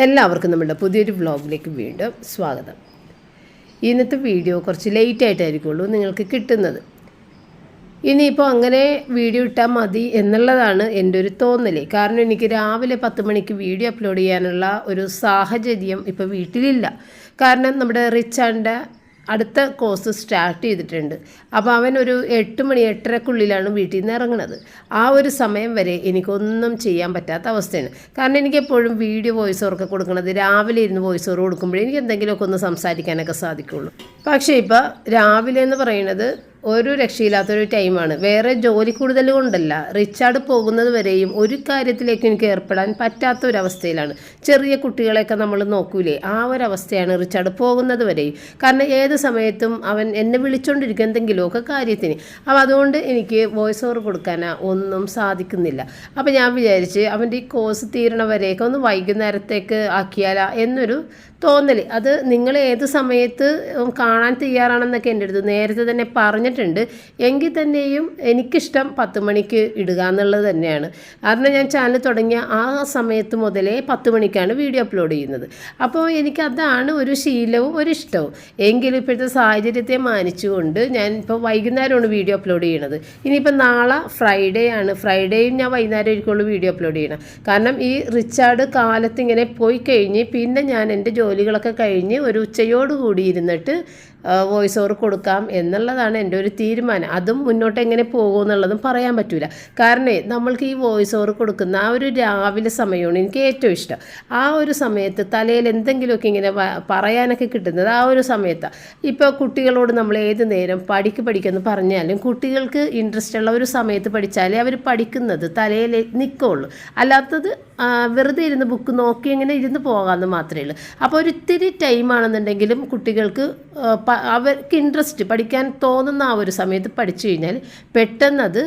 എല്ലാവർക്കും നമ്മുടെ പുതിയൊരു വ്ളോഗിലേക്ക് വീണ്ടും സ്വാഗതം. ഇന്നത്തെ വീഡിയോ കുറച്ച് ലേറ്റ് ആയിട്ടായിരിക്കുള്ളൂ നിങ്ങൾക്ക് കിട്ടുന്നത്. ഇനിയിപ്പോൾ അങ്ങനെ വീഡിയോ ഇട്ടാൽ മതി എന്നുള്ളതാണ് എന്റെ ഒരു തോന്നൽ കാരണം എനിക്ക് രാവിലെ പത്ത് മണിക്ക് വീഡിയോ അപ്ലോഡ് ചെയ്യാനുള്ള ഒരു സാഹചര്യം ഇപ്പോൾ വീട്ടിലില്ല. കാരണം നമ്മുടെ റിച്ചാന്റെ അടുത്ത കോഴ്സ് സ്റ്റാർട്ട് ചെയ്തിട്ടുണ്ട്. അപ്പോൾ അവൻ ഒരു എട്ട് മണി എട്ടരക്കുള്ളിലാണ് വീട്ടിൽ നിന്ന് ഇറങ്ങുന്നത്. ആ ഒരു സമയം വരെ എനിക്കൊന്നും ചെയ്യാൻ പറ്റാത്ത അവസ്ഥയാണ്. കാരണം എനിക്ക് എപ്പോഴും വീഡിയോ വോയിസ് ഓവറൊക്കെ കൊടുക്കുന്നത് രാവിലെ ഇരുന്ന് വോയിസ് ഓർ കൊടുക്കുമ്പോഴേ എനിക്ക് എന്തെങ്കിലുമൊക്കെ ഒന്ന് സംസാരിക്കാനൊക്കെ സാധിക്കുള്ളൂ. പക്ഷേ ഇപ്പോൾ രാവിലെ എന്ന് പറയുന്നത് ഒരു രക്ഷയില്ലാത്തൊരു ടൈമാണ്. വേറെ ജോലി കൂടുതൽ കൊണ്ടല്ല റിച്ചാർഡ് പോകുന്നത് വരെയും ഒരു കാര്യത്തിലേക്ക് എനിക്ക് ഏർപ്പെടാൻ പറ്റാത്ത ഒരവസ്ഥയിലാണ് ചെറിയ കുട്ടികളെയൊക്കെ നമ്മൾ നോക്കൂലേ. ആ ഒരു അവസ്ഥയാണ് റിച്ചാർഡ് പോകുന്നത് വരെയും. കാരണം ഏത് സമയത്തും അവൻ എന്നെ വിളിച്ചുകൊണ്ടിരിക്കും എന്തെങ്കിലുമൊക്കെ കാര്യത്തിന്. അപ്പോൾ അതുകൊണ്ട് എനിക്ക് വോയിസ് ഓവർ കൊടുക്കാനാ ഒന്നും സാധിക്കുന്നില്ല. അപ്പോൾ ഞാൻ വിചാരിച്ച് അവന്റെ ഈ കോഴ്സ് തീരണ വരെയൊക്കെ ഒന്ന് വൈകുന്നേരത്തേക്ക് ആക്കിയാലാ എന്നൊരു തോന്നൽ അത് നിങ്ങൾ ഏത് സമയത്ത് കാണാൻ തയ്യാറാണെന്നൊക്കെ എന്റെ അടുത്ത് നേരത്തെ തന്നെ പറഞ്ഞിട്ടുണ്ട്. എങ്കിൽ തന്നെയും എനിക്കിഷ്ടം പത്ത് മണിക്ക് ഇടുക എന്നുള്ളത് തന്നെയാണ്. കാരണം ഞാൻ ചാനൽ തുടങ്ങിയ ആ സമയത്ത് മുതലേ പത്ത് മണിക്കാണ് വീഡിയോ അപ്ലോഡ് ചെയ്യുന്നത്. അപ്പോൾ എനിക്കതാണ് ഒരു ശീലവും ഒരു ഇഷ്ടവും. എങ്കിലും ഇപ്പോഴത്തെ സാഹചര്യത്തെ മാനിച്ചുകൊണ്ട് ഞാൻ ഇപ്പോൾ വൈകുന്നേരമാണ് വീഡിയോ അപ്ലോഡ് ചെയ്യണത്. ഇനിയിപ്പോൾ നാളെ ഫ്രൈഡേ ആണ്. ഫ്രൈഡേയും ഞാൻ വൈകുന്നേരം ആയിരിക്കുള്ളൂ വീഡിയോ അപ്ലോഡ് ചെയ്യണം കാരണം ഈ റിച്ചാർഡ് കാലത്ത് ഇങ്ങനെ പോയി കഴിഞ്ഞ് പിന്നെ ഞാൻ എന്റെ ജോലികളൊക്കെ കഴിഞ്ഞ് ഒരു ഉച്ചയോടുകൂടി ഇരുന്നിട്ട് വോയിസ് ഓവർ കൊടുക്കാം എന്നുള്ളതാണ് എന്റെ ഒരു തീരുമാനം. അതും മുന്നോട്ട് എങ്ങനെ പോകും എന്നുള്ളതും പറയാൻ പറ്റില്ല കാരണം നമ്മൾക്ക് ഈ വോയിസ് ഓവർ കൊടുക്കുന്ന ആ ഒരു രാവിലെ സമയമാണ് എനിക്ക് ഏറ്റവും ഇഷ്ടം. ആ ഒരു സമയത്ത് തലയിൽ എന്തെങ്കിലുമൊക്കെ ഇങ്ങനെ പറയാനൊക്കെ കിട്ടുന്നത് ആ ഒരു സമയത്താണ് ഇപ്പോൾ കുട്ടികളോട് നമ്മൾ ഏത് നേരം പഠിക്ക് പഠിക്കുമെന്ന് പറഞ്ഞാലും കുട്ടികൾക്ക് ഇൻട്രസ്റ്റ് ഉള്ള ഒരു സമയത്ത് പഠിച്ചാലേ അവർ പഠിക്കുന്നത് തലയിൽ നിൽക്കുള്ളൂ. അല്ലാത്തത് വെറുതെ ഇരുന്ന് ബുക്ക് നോക്കി ഇങ്ങനെ ഇരുന്ന് പോകാമെന്ന് മാത്രമേ ഉള്ളൂ. അപ്പോൾ ഒരു ഇത്തിരി ടൈമാണെന്നുണ്ടെങ്കിലും കുട്ടികൾക്ക് അവർക്ക് ഇൻട്രസ്റ്റ് പഠിക്കാൻ തോന്നുന്ന ആ ഒരു സമയത്ത് പഠിച്ചു കഴിഞ്ഞാൽ പെട്ടെന്നത്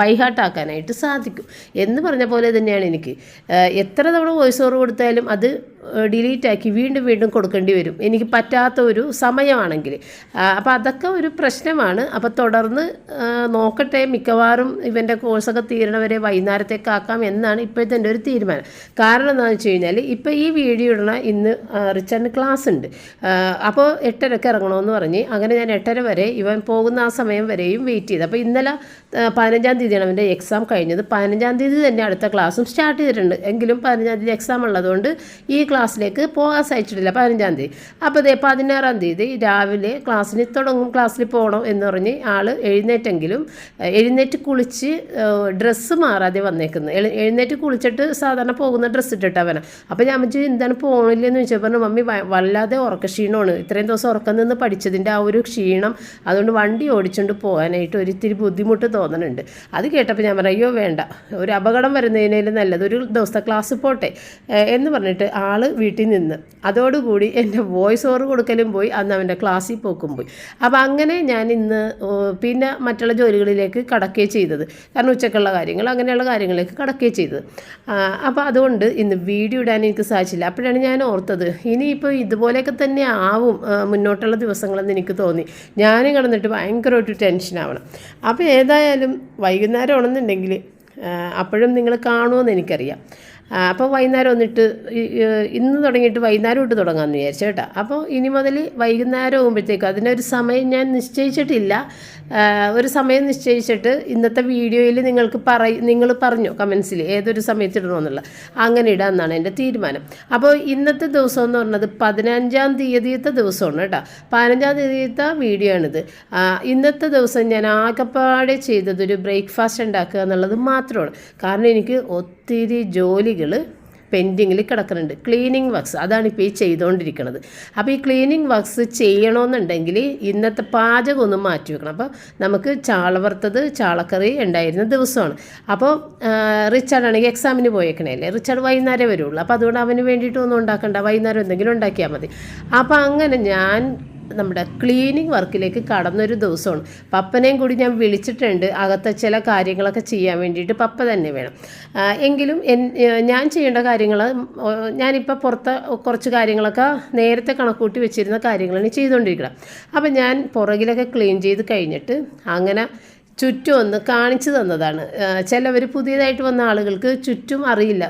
ബൈഹാട്ടാക്കാനായിട്ട് സാധിക്കും. എന്ന് പറഞ്ഞ പോലെ തന്നെയാണ് എനിക്ക്. എത്ര തവണ വോയിസ് ഓവർ കൊടുത്താലും അത് ഡിലീറ്റ് ആക്കി വീണ്ടും വീണ്ടും കൊടുക്കേണ്ടി വരും. എനിക്ക് പറ്റാത്ത ഒരു സമയമാണെങ്കിൽ. അപ്പോൾ അതൊക്കെ ഒരു പ്രശ്നമാണ്. അപ്പോൾ തുടർന്ന് നോക്കട്ടെ മിക്കവാറും ഇവന്റെ കോഴ്സൊക്കെ തീരണവരെ വൈകുന്നേരത്തേക്കാക്കാം എന്നാണ് ഇപ്പോഴത്തെ എന്റെ ഒരു തീരുമാനം. കാരണം എന്താണെന്ന് വെച്ച് കഴിഞ്ഞാൽ ഇപ്പോൾ ഈ വീഡിയോ ഇടണ ഇന്ന് റിച്ചറിന് ക്ലാസ് ഉണ്ട്. അപ്പോൾ എട്ടരക്ക് ഇറങ്ങണമെന്ന് പറഞ്ഞ് അങ്ങനെ ഞാൻ എട്ടര വരെ ഇവൻ പോകുന്ന ആ സമയം വരെയും വെയിറ്റ് ചെയ്തു. അപ്പോൾ ഇന്നലെ പതിനഞ്ചാം തീയതിയാണ് അവന്റെ എക്സാം കഴിഞ്ഞത്. പതിനഞ്ചാം തീയതി തന്നെ അടുത്ത ക്ലാസ്സും സ്റ്റാർട്ട് ചെയ്തിട്ടുണ്ട്. എങ്കിലും പതിനഞ്ചാം തീയതി എക്സാം ഉള്ളതുകൊണ്ട് ഈ ക്ലാസ്സിലേക്ക് പോകാൻ സഹിച്ചിട്ടില്ല പതിനഞ്ചാം തീയതി. അപ്പോൾ ഇതേ പതിനാറാം തീയതി രാവിലെ ക്ലാസ്സിന് തുടങ്ങും. ക്ലാസ്സിൽ പോകണം എന്ന് പറഞ്ഞ് ആൾ എഴുന്നേറ്റെങ്കിലും എഴുന്നേറ്റ് കുളിച്ച് ഡ്രസ്സ് മാറാതെ വന്നേക്കുന്നത് എഴുന്നേറ്റ് കുളിച്ചിട്ട് സാധാരണ പോകുന്ന ഡ്രസ്സ് ഇട്ടിട്ടവനാണ് അപ്പോൾ ഞാൻ വെച്ച് എന്താണ് പോകണില്ലെന്ന് ചോദിച്ചാൽ പറഞ്ഞു മമ്മി വല്ലാതെ ഉറക്ക ക്ഷീണമാണ് ഇത്രയും ദിവസം ഉറക്കം നിന്ന് പഠിച്ചതിന്റെ ആ ഒരു ക്ഷീണം അതുകൊണ്ട് വണ്ടി ഓടിച്ചുകൊണ്ട് പോകാനായിട്ട് ഒരിത്തിരി ബുദ്ധിമുട്ട് തോന്നുന്നുണ്ട് അത് കേട്ടപ്പോൾ ഞാൻ പറഞ്ഞു അയ്യോ വേണ്ട. ഒരു അപകടം വരുന്നതിനേലും നല്ലത്. ഒരു ദിവസത്തെ ക്ലാസ് പോട്ടെ. എന്ന് പറഞ്ഞിട്ട് ആൾ വീട്ടിൽ നിന്ന്. അതോടുകൂടി എന്റെ വോയിസ് ഓവർ കൊടുക്കലും പോയി അന്ന് അവന്റെ ക്ലാസ്സിൽ പോക്കും പോയി. അപ്പോൾ അങ്ങനെ ഞാൻ ഇന്ന് പിന്നെ മറ്റുള്ള ജോലികളിലേക്ക് കടക്കുകയും ചെയ്തത്. കാരണം ഉച്ചക്കുള്ള കാര്യങ്ങൾ അങ്ങനെയുള്ള കാര്യങ്ങളിലേക്ക് കടക്കുകയും ചെയ്തത്. അപ്പോൾ അതുകൊണ്ട് ഇന്ന് വീഡിയോ ഇടാൻ എനിക്ക് സാധിച്ചില്ല. അപ്പോഴാണ് ഞാൻ ഓർത്തത് ഇനിയിപ്പോൾ ഇതുപോലെയൊക്കെ തന്നെ ആവും മുന്നോട്ടുള്ള ദിവസങ്ങളെന്ന് എനിക്ക് തോന്നി. ഞാനും കിടന്നിട്ട് ഭയങ്കരമായിട്ട് ടെൻഷനാവണം അപ്പോൾ ഏതായാലും വൈകുന്നേരം ആണെന്നുണ്ടെങ്കിൽ അപ്പോഴും നിങ്ങൾ കാണുമെന്ന് എനിക്കറിയാം. അപ്പോൾ വൈകുന്നേരം വന്നിട്ട് ഇന്ന് തുടങ്ങിയിട്ട് വൈകുന്നേരം ഇട്ട് തുടങ്ങാമെന്ന് വിചാരിച്ചു കേട്ടോ. അപ്പോൾ ഇനി മുതൽ വൈകുന്നേരം ആകുമ്പോഴത്തേക്കും അതിനൊരു സമയം ഞാൻ നിശ്ചയിച്ചിട്ടില്ല. ഒരു സമയം നിശ്ചയിച്ചിട്ട് ഇന്നത്തെ വീഡിയോയിൽ നിങ്ങൾക്ക് പറ നിങ്ങൾ പറഞ്ഞു കമൻസിൽ ഏതൊരു സമയത്ത് ഇടണമെന്നുള്ള അങ്ങനെ ഇടാമെന്നാണ് എന്റെ തീരുമാനം. അപ്പോൾ ഇന്നത്തെ ദിവസം എന്ന് പറഞ്ഞത് പതിനഞ്ചാം തീയതിയത്തെ ദിവസമാണ് കേട്ടോ. പതിനഞ്ചാം തീയതിയത്തെ വീഡിയോ ആണിത് ഇന്നത്തെ ദിവസം ഞാൻ ആകെപ്പാടെ ചെയ്തതൊരു ബ്രേക്ക്ഫാസ്റ്റ് ഉണ്ടാക്കുക എന്നുള്ളത് മാത്രമാണ്. കാരണം എനിക്ക് ഒത്തിരി ജോലികൾ പെൻഡിങ്ങിൽ കിടക്കുന്നുണ്ട്. ക്ലീനിങ് വർക്ക്സ് അതാണ് ഇപ്പോൾ ഈ ചെയ്തുകൊണ്ടിരിക്കുന്നത് അപ്പോൾ ഈ ക്ലീനിങ് വർക്ക്സ് ചെയ്യണമെന്നുണ്ടെങ്കിൽ ഇന്നത്തെ പാചകം ഒന്ന് മാറ്റി വെക്കണം. അപ്പോൾ നമുക്ക് ചാള വറുത്തത് ചാളക്കറി ഉണ്ടായിരുന്ന ദിവസമാണ്. അപ്പോൾ റിച്ചാർഡ് ആണെങ്കിൽ എക്സാമിന് പോയേക്കണേ അല്ലേ റിച്ചാർഡ് വൈകുന്നേരം വരുള്ളൂ. അപ്പോൾ അതുകൊണ്ട് അവന് വേണ്ടിയിട്ട് ഒന്നും ഉണ്ടാക്കണ്ട. വൈകുന്നേരം എന്തെങ്കിലും ഉണ്ടാക്കിയാൽ മതി. അപ്പോൾ അങ്ങനെ ഞാൻ നമ്മുടെ ക്ലീനിങ് വർക്കിലേക്ക് കടന്നൊരു ദിവസമാണ്. പപ്പനെയും കൂടി ഞാൻ വിളിച്ചിട്ടുണ്ട്. അകത്തെ ചില കാര്യങ്ങളൊക്കെ ചെയ്യാൻ വേണ്ടിയിട്ട് പപ്പ തന്നെ വേണം. എങ്കിലും ഞാൻ ചെയ്യേണ്ട കാര്യങ്ങൾ ഞാനിപ്പോൾ പുറത്ത് കുറച്ച് കാര്യങ്ങളൊക്കെ നേരത്തെ കണക്കൂട്ടി വെച്ചിരുന്ന കാര്യങ്ങളാണ് ചെയ്തുകൊണ്ടിരിക്കുന്നത്. അപ്പം ഞാൻ പുറകിലൊക്കെ ക്ലീൻ ചെയ്ത് കഴിഞ്ഞിട്ട് അങ്ങനെ ചുറ്റും ഒന്ന് കാണിച്ചു തന്നതാണ്. ചിലവർ പുതിയതായിട്ട് വന്ന ആളുകൾക്ക് ചുറ്റും അറിയില്ല.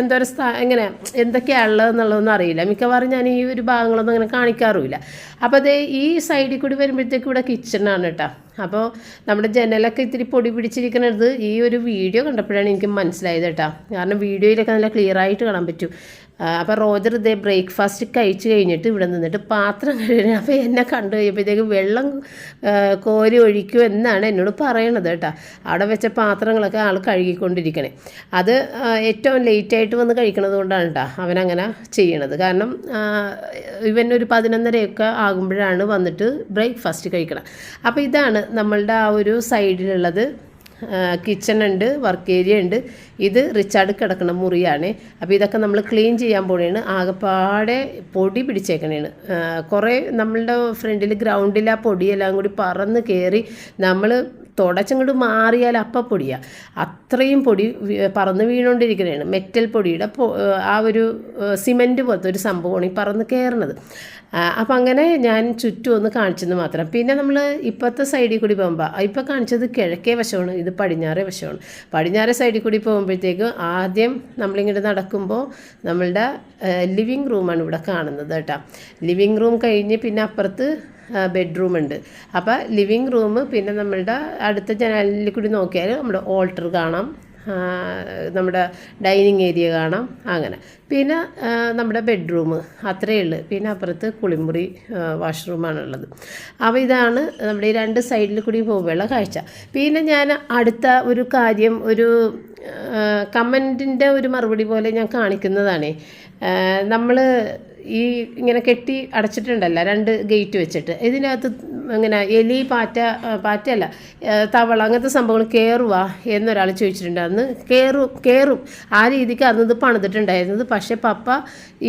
എന്തോരം സ്ഥാ എങ്ങനെ എന്തൊക്കെയാണുള്ളതെന്നുള്ളതൊന്നും അറിയില്ല. മിക്കവാറും ഞാൻ ഈ ഒരു ഭാഗങ്ങളൊന്നും അങ്ങനെ കാണിക്കാറുമില്ല. അപ്പോൾ അതേ ഈ സൈഡിൽ കൂടി വരുമ്പോഴത്തേക്കും ഇവിടെ കിച്ചണാണ് കേട്ടോ. അപ്പോൾ നമ്മുടെ ജനലൊക്കെ ഇത്തിരി പൊടി പിടിച്ചിരിക്കുന്നത് ഈ ഒരു വീഡിയോ കണ്ടപ്പോഴാണ് എനിക്ക് മനസ്സിലായത് കേട്ടോ. കാരണം വീഡിയോയിലൊക്കെ നല്ല ക്ലിയർ ആയിട്ട് കാണാൻ പറ്റും. അപ്പോൾ റോജർ ഇതേ ബ്രേക്ക്ഫാസ്റ്റ് കഴിച്ച് കഴിഞ്ഞിട്ട് ഇവിടെ നിന്നിട്ട് പാത്രം കഴുകി അപ്പോൾ എന്നെ കണ്ടു കഴിയുമ്പോഴത്തേക്ക് വെള്ളം കോരി ഒഴിക്കൂ എന്നാണ് എന്നോട് പറയണത് കേട്ടോ. അവിടെ വെച്ച പാത്രങ്ങളൊക്കെ ആൾ കഴുകിക്കൊണ്ടിരിക്കണേ. അത് ഏറ്റവും ലേറ്റായിട്ട് വന്ന് കഴിക്കണത് കൊണ്ടാണ് കേട്ടോ അവനങ്ങനെ ചെയ്യണത്. കാരണം ഇവനൊരു പതിനൊന്നരയൊക്കെ ആകുമ്പോഴാണ് വന്നിട്ട് ബ്രേക്ക്ഫാസ്റ്റ് കഴിക്കണം. അപ്പോൾ ഇതാണ് നമ്മളുടെ ആ ഒരു സൈഡിലുള്ളത് കിച്ചൺ ഉണ്ട് വർക്ക് ഏരിയ ഉണ്ട്. ഇത് റിച്ചാർഡ് കിടക്കുന്ന മുറിയാണ്. അപ്പോൾ ഇതൊക്കെ നമ്മൾ ക്ലീൻ ചെയ്യാൻ പോണേണ്. ആകെപ്പാടെ പൊടി പിടിച്ചേക്കണേണ്. കുറേ നമ്മളുടെ ഫ്രണ്ടിൽ ഗ്രൗണ്ടിൽ ആ പൊടിയെല്ലാം കൂടി പറന്ന് കയറി നമ്മൾ തുടച്ചങ്ങോട്ട് മാറിയാൽ അപ്പം പൊടിയാണ് അത്രയും പൊടി പറന്ന് വീണുകൊണ്ടിരിക്കുന്നതാണ് മെറ്റൽ പൊടിയുടെ ആ ഒരു സിമന്റ് പോലത്തെ ഒരു സംഭവമാണ് ഈ പറന്ന് കയറണത് അപ്പം അങ്ങനെ ഞാൻ ചുറ്റും ഒന്ന് കാണിച്ചെന്ന് മാത്രം. പിന്നെ നമ്മൾ ഇപ്പോഴത്തെ സൈഡിൽ കൂടി പോകുമ്പോൾ ഇപ്പോൾ കാണിച്ചത് കിഴക്കേ വശമാണ് ഇത് പടിഞ്ഞാറേ വശമാണ്. പടിഞ്ഞാറേ സൈഡിൽ കൂടി പോകുമ്പോഴത്തേക്ക് ആദ്യം നമ്മളിങ്ങോട്ട് നടക്കുമ്പോൾ നമ്മളുടെ ലിവിങ് റൂമാണ് ഇവിടെ കാണുന്നത് കേട്ടോ. ലിവിങ് റൂം കഴിഞ്ഞ് പിന്നെ അപ്പുറത്ത് ബെഡ്റൂം ഉണ്ട്. അപ്പോൾ ലിവിങ് റൂം പിന്നെ നമ്മളുടെ അടുത്ത ജനലിൽ കൂടി നോക്കിയാൽ നമ്മുടെ ഓൾട്ടർ കാണാം. നമ്മുടെ ഡൈനിങ് ഏരിയ കാണാം. അങ്ങനെ. പിന്നെ നമ്മുടെ ബെഡ്റൂം അത്രയേ ഉള്ളൂ പിന്നെ അപ്പുറത്ത് കുളിമുറി വാഷ്റൂമാണുള്ളത് അപ്പോൾ ഇതാണ് നമ്മുടെ ഈ രണ്ട് സൈഡിൽ കൂടി പോകുമ്പോഴുള്ള കാഴ്ച. പിന്നെ ഞാൻ അടുത്ത ഒരു കാര്യം ഒരു കമന്റിന്റെ ഒരു മറുപടി പോലെ ഞാൻ കാണിക്കുന്നതാണേ. നമ്മൾ ഈ ഇങ്ങനെ കെട്ടി അടച്ചിട്ടുണ്ടല്ലോ രണ്ട് ഗേറ്റ് വെച്ചിട്ട്. ഇതിനകത്ത് ഇങ്ങനെ എലി പാറ്റ പാറ്റയല്ല തവള അങ്ങനത്തെ സംഭവങ്ങൾ കയറുവാ എന്നൊരാൾ ചോദിച്ചിട്ടുണ്ട്. അന്ന് കയറും കയറും ആ രീതിക്ക് അന്ന് ഇത് പണിതിട്ടുണ്ടായിരുന്നത്. പക്ഷേ പപ്പ